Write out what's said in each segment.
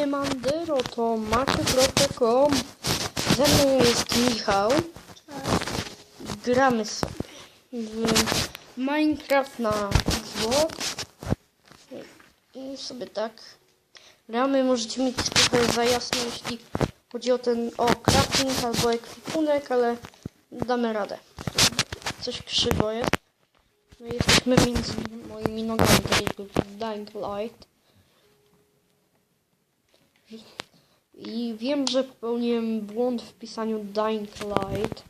Siemandero, to macie.com Ze mną jest Michał. Gramy sobie w Minecraft na złot. I sobie tak gramy. Możecie mieć trochę za jasno, jeśli chodzi o ten o crafting albo ekwipunek, ale damy radę. Coś krzywo jest. I jesteśmy między moimi nogami, tak jak Dying Light. I wiem, że popełniłem błąd w pisaniu Dying Light,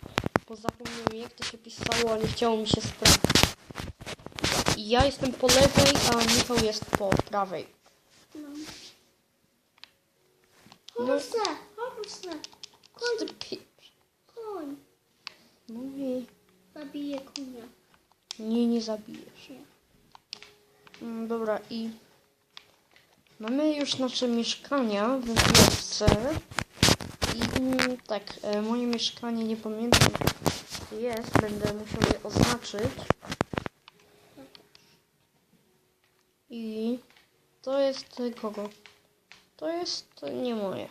bo zapomniałem jak to się pisało, a nie chciało mi się sprawdzić. I ja jestem po lewej, a Michał jest po prawej. No. Horse, pi- koń. Mówi, Zabije kunia. nie, nie zabijesz. Nie. Mm, Dobra, i mamy już nasze mieszkania w wiosce. I tak, e, moje mieszkanie nie pamiętam jest, będę musiał je oznaczyć. I to jest kogo? To jest nie moje.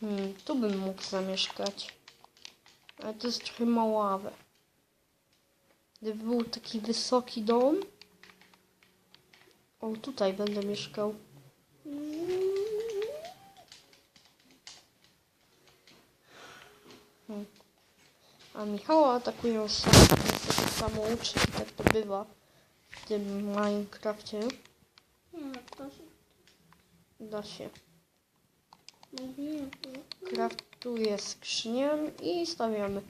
Hmm, tu bym mógł zamieszkać. Ale to jest trochę maławe. Gdyby był taki wysoki dom. O, tutaj będę mieszkał. Hmm. A Michała atakują samouczy tak to bywa w tym Minecrafcie. Da się. Kraftuję skrzynię i stawiamy.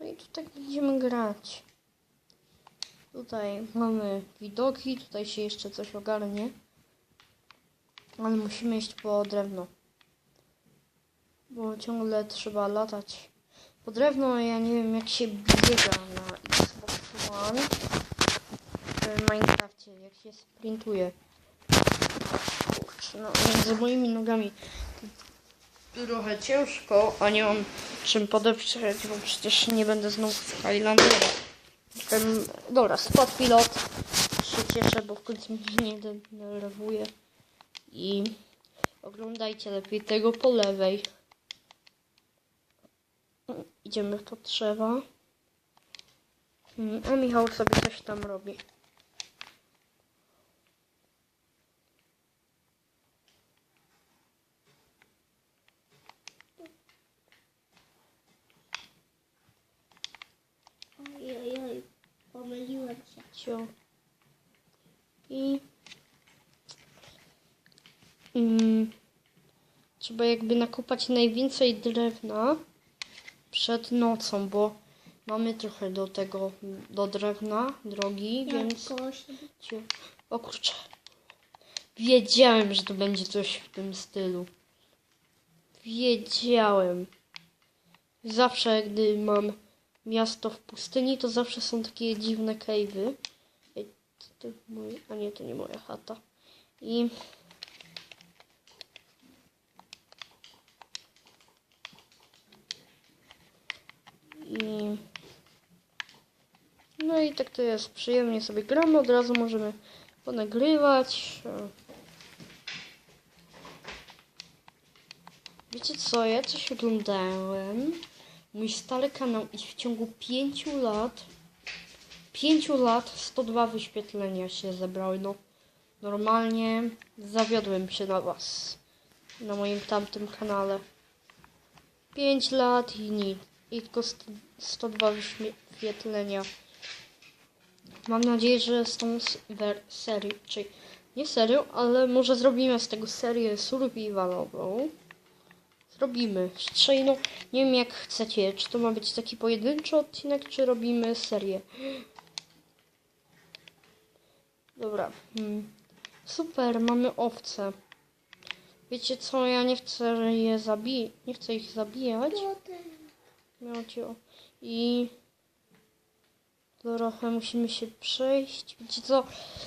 No i tutaj będziemy grać. Tutaj mamy widoki, tutaj się jeszcze coś ogarnie. Ale musimy iść po drewno. Bo ciągle trzeba latać po drewno, ja nie wiem jak się biega na Xbox One w Minecrafcie, jak się sprintuje. Kurczę, no między moimi nogami trochę ciężko, a nie mam czym podeprzeć, bo przecież nie będę znowu w Highlandera. Em, Dobra, spot pilot. Się cieszę, bo w końcu mnie nie denerwuje. I oglądajcie lepiej tego po lewej. Idziemy po drzewa. Mm, A Michał sobie coś tam robi. I mm, trzeba jakby nakopać najwięcej drewna przed nocą, bo mamy trochę do tego, do drewna drogi, więc Jakoś... cio. O kurczę. Wiedziałem, że to będzie coś w tym stylu. Wiedziałem. Zawsze, gdy mam miasto w pustyni, to zawsze są takie dziwne cave'y. Mój, a nie, to nie moja chata. I i no i tak to jest. Przyjemnie sobie gramy, od razu możemy ponagrywać. Wiecie co, ja coś oglądałem. Mój stary kanał i w ciągu 5 lat 5 lat 102 wyświetlenia się zebrały. No normalnie zawiodłem się na was. Na moim tamtym kanale. 5 lat i nic. I tylko 100, 102 wyświetlenia. Mam nadzieję, że z tą serią, czyli nie serią, ale może zrobimy z tego serię survivalową. Zrobimy. Czyli no, nie wiem jak chcecie, czy to ma być taki pojedynczy odcinek, czy robimy serię. Dobra. Hmm. Super, mamy owce. Wiecie co, ja nie chcę je zabijać, nie chcę ich zabijać. Potem. Miocio. I trochę musimy się przejść. Wiecie co?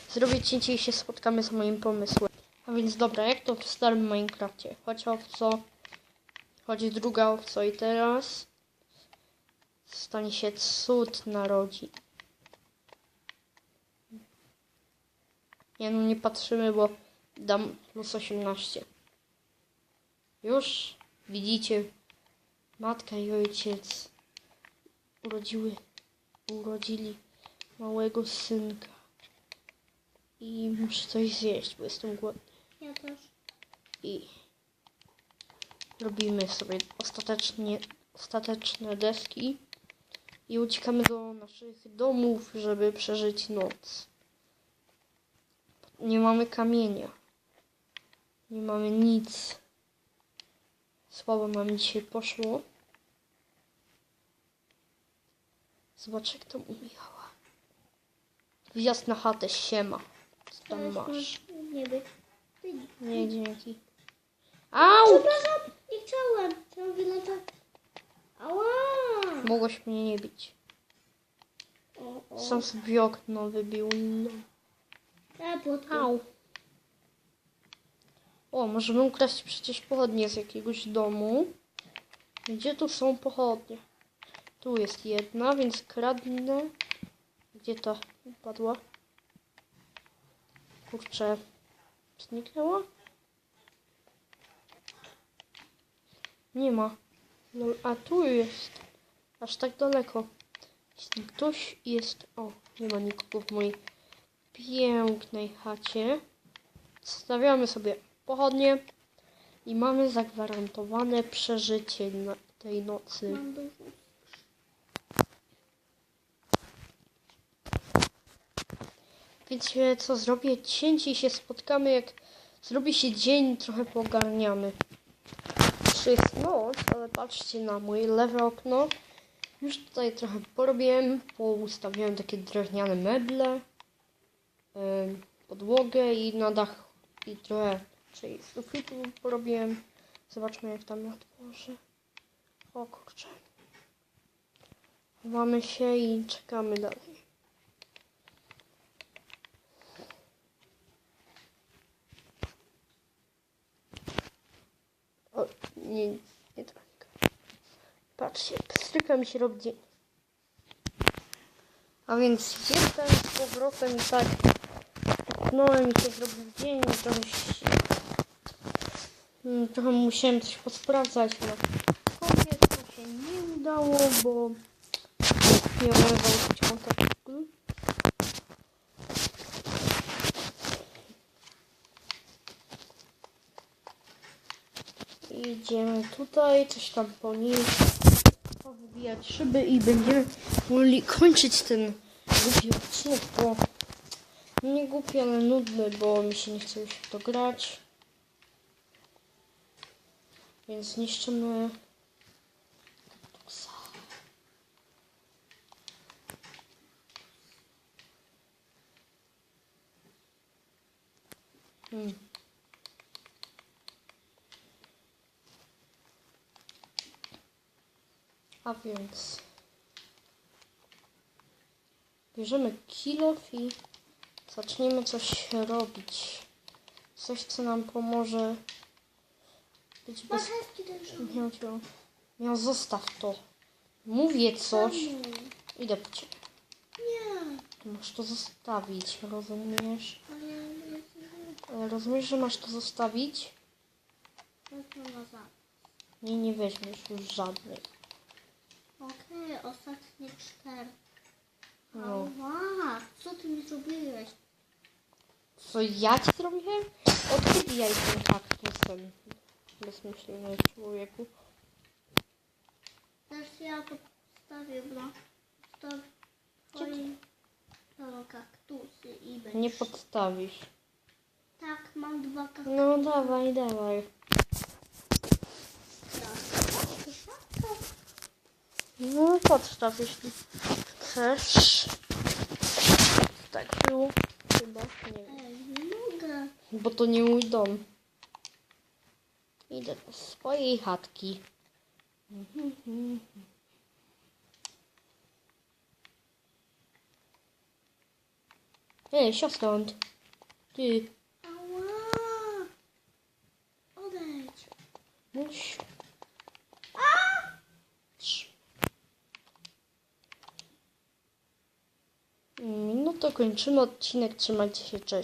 Zrobię cięcie i się spotkamy z moim pomysłem. A więc dobra, jak to w starym Minecrafcie. Chodź owco. Chodź druga owco i teraz stanie się cud narodzi. Nie no, nie patrzymy, bo dam plus 18. Już widzicie, matka i ojciec urodziły, urodzili małego synka. I muszę coś zjeść, bo jestem głodny. Ja też. I robimy sobie ostatecznie, ostateczne deski i uciekamy do naszych domów, żeby przeżyć noc. Nie mamy kamienia. Nie mamy nic. Słabo nam dzisiaj poszło. Zobacz jak tam u Michała. Wjazd na chatę, siema. Co tam masz? Nie Nie, dzięki. Au! Przepraszam, nie chciałem. Chciałam wylecieć. Ała! Mogłeś mnie nie bić. Sam sobie okno wybił. No. Ja. O, możemy ukraść przecież pochodnie z jakiegoś domu. Gdzie tu są pochodnie? Tu jest jedna, więc kradnę. Gdzie ta upadła? Kurczę. Zniknęła? Nie ma. Lol, a tu jest. Aż tak daleko. Jeśli ktoś jest... O, nie ma nikogo w mojej pięknej chacie. Stawiamy sobie pochodnie i mamy zagwarantowane przeżycie na tej nocy. Wiecie co zrobię? Dzisiaj się spotkamy, jak zrobi się dzień, trochę pogarniamy. Jeszcze jest noc, ale patrzcie na moje lewe okno. Już tutaj trochę porobiłem, poustawiałem takie drewniane meble, podłogę i na dach i trochę czyli sufitu porobiłem. Zobaczmy jak tam na dworze. O kurczę. Chowamy się i czekamy dalej. O, nie, nie tak. Patrzcie, pstryka mi się robi dzień. A więc jestem z powrotem tak pchnąłem i się zrobił dzień i trochę się, mm, trochę musiałem coś posprawdzać na kompie, to się nie udało, bo nie mogę założyć kontaktu. Idziemy tutaj, coś tam po niej wybijać szyby i będziemy mogli kończyć ten głupi odcinek, bo nie głupi, ale nudny, bo mi się nie chce już w to grać. Więc niszczymy. Hmm. A więc bierzemy kilof i zaczniemy coś robić. Coś, co nam pomoże być bez... Miał, cię- miał zostaw to. Mówię coś. Idę po ciebie. Nie. Masz to zostawić, rozumiesz? Ale nie Ale rozumiesz, że masz to zostawić? za. Nie, nie weźmiesz już żadnej. Okej, ostatnie cztery. No. Ała, co ty mi zrobiłeś? Co ja ci zrobiłem? Odbijaj tym kaktusem. Bezmyślny człowieku. Też ja to twoje to kaktusy i będzie. Nie podstawisz. Tak, mam dwa kaktusy. No dawaj, dawaj. No podstaw, jeśli chcesz. Tak było. Chyba, nie wiem. Mogę. Bo to nie mój dom. Idę do swojej chatki. Ej, siostąd. Ty, Ała! Odejdź. muś. Trz- Mm, No to kończymy odcinek. Trzymajcie się, cześć.